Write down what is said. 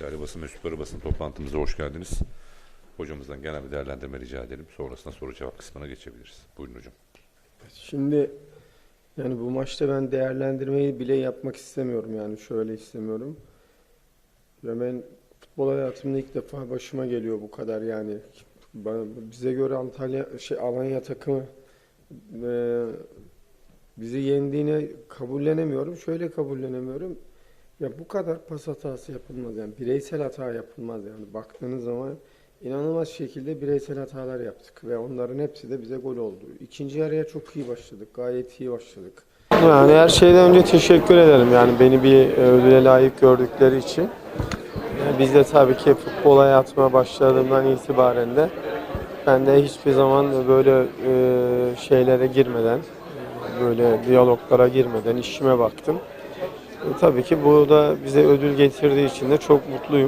basın mensupları basın toplantımıza hoş geldiniz. Hocamızdan genel bir değerlendirme rica edelim. Sonrasında soru cevap kısmına geçebiliriz. Buyurun hocam. Şimdi yani bu maçta ben değerlendirmeyi bile yapmak istemiyorum yani şöyle istemiyorum. Ya ben futbol hayatımda ilk defa başıma geliyor bu kadar yani. Bize göre Antalya şey Alanya takımı e, bizi yendiğine kabullenemiyorum. Şöyle kabullenemiyorum. Ya bu kadar pas hatası yapılmaz yani bireysel hata yapılmaz yani baktığınız zaman inanılmaz şekilde bireysel hatalar yaptık ve onların hepsi de bize gol oldu. İkinci yarıya çok iyi başladık. Gayet iyi başladık. Yani her şeyden önce teşekkür ederim yani beni bir ödüle layık gördükleri için. Yani Biz de tabii ki futbol hayatıma başladığımdan itibaren de ben de hiçbir zaman böyle e, şeylere girmeden, böyle diyaloglara girmeden işime baktım. E, tabii ki bu da bize ödül getirdiği için de çok mutluyum.